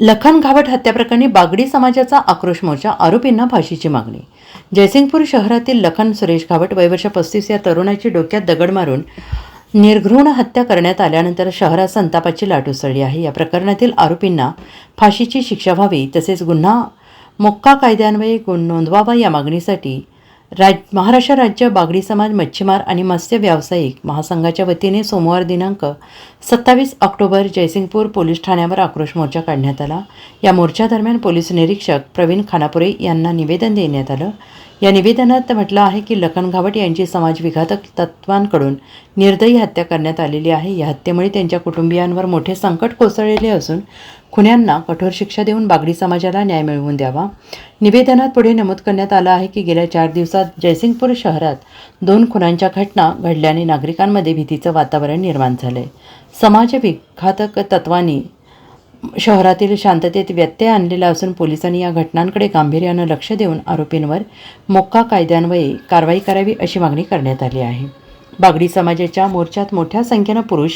लखन घावट हत्याप्रकरणी बागडी समाजाचा आक्रोश मोर्चा आरोपींना फाशीची मागणी. जयसिंगपूर शहरातील लखन सुरेश घावट वयवर्ष पस्तीस या तरुणाची डोक्यात दगड मारून निर्घृण हत्या करण्यात आल्यानंतर शहरात संतापाची लाट उसळली आहे. या प्रकरणातील आरोपींना फाशीची शिक्षा व्हावी तसेच गुन्हा मोक्का कायद्यान्वये गुण नोंदवावा या मागणीसाठी राज महाराष्ट्र राज्य बागडी समाज मच्छीमार आणि मत्स्य व्यावसायिक महासंघाच्या वतीने सोमवार दिनांक सत्तावीस ऑक्टोबर जयसिंगपूर पोलीस ठाण्यावर आक्रोश मोर्चा काढण्यात आला. या मोर्चादरम्यान पोलीस निरीक्षक प्रवीण खानापुरे यांना निवेदन देण्यात आलं. या निवेदनात म्हटलं आहे की लखन घावट यांची समाजविघातक तत्वांकडून निर्दयी हत्या करण्यात आलेली आहे. या हत्येमुळे त्यांच्या कुटुंबियांवर मोठे संकट कोसळलेले असून खुन्यांना कठोर शिक्षा देऊन बागडी समाजाला न्याय मिळवून द्यावा. निवेदनात पुढे नमूद करण्यात आलं आहे की गेल्या चार दिवसात जयसिंगपूर शहरात दोन खुनांच्या घटना घडल्याने नागरिकांमध्ये भीतीचं वातावरण निर्माण झालंय. समाजविघातक तत्वांनी शहरातील शांततेत व्यत्यय आणलेला असून पोलिसांनी या घटनांकडे गांभीर्यानं लक्ष देऊन आरोपींवर मोक्का कायद्यान्वये कारवाई करावी अशी मागणी करण्यात आली आहे. बागडी समाजाच्या मोर्चात मोठ्या संख्येनं पुरुष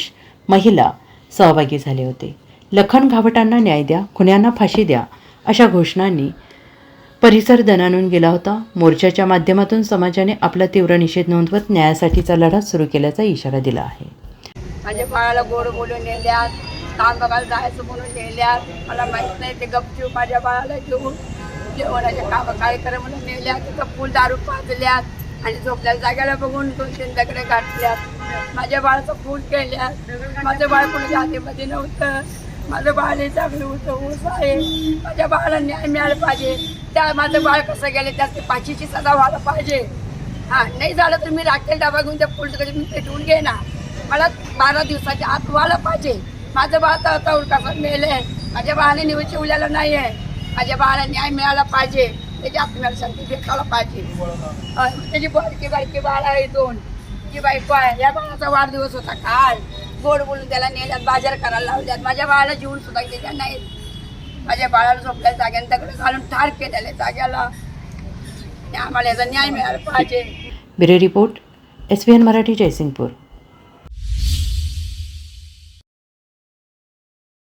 महिला सहभागी झाले होते. लखन घावटांना न्याय द्या खुन्यांना फाशी द्या अशा घोषणांनी परिसर दणानून गेला होता. मोर्चाच्या माध्यमातून समाजाने आपला तीव्र निषेध नोंदवत न्यायासाठीचा लढा सुरू केल्याचा इशारा दिला आहे. माझ्या बाळाला गोड बोलून नेल्यात काम बघायला जायचं म्हणून नेल्यात. मला माहीत नाही ते गपचूप माझ्या बाळाला घेऊन जेवणाच्या काम काय करा म्हणून नेल्यात. तिथं फुल दारू पाजल्यात आणि झोपल्या जाग्याला बघून दोन तीन दगडे गाठल्यात. माझ्या बाळाचं फूल केल्यात. माझं बाळ कोणी जातीमध्ये नव्हतं. माझं बाळ हे चांगलं होतं हो ऊस आहे माझ्या बाळाला न्याय मिळाला पाहिजे. त्या माझं बाळ कसं गेले त्यात ते पाचीची सजा व्हायला पाहिजे. हा नाही झालं तर मी राखेल डबा घेऊन त्या पोलिसकडे मी पेटवून घे ना मला बारा दिवसाच्या आत व्हायला पाहिजे. माझं बाळ तर आता मेलं आहे माझ्या बाळाने निवड उल्याला नाही आहे माझ्या बाळाला न्याय मिळाला पाहिजे. त्याची आपल्याला शांती भेटायला पाहिजे. त्याची बारकी बारकी बाळ आहे दोन. जी बायको आहे. या बाळाचा वाढदिवस होता काल. गोड बोलून त्याला नेल्यात बाजार करायला लावल्यात. माझ्या बाळाला जीवन सुद्धा दिल्या नाहीत माझ्या बाळाला झोपल्या जाग्याने घालून ठार केलेल्या जाग्याला. आम्हाला याचा न्याय मिळाला पाहिजे. Bureau report S V N Marathi Jaysingpur.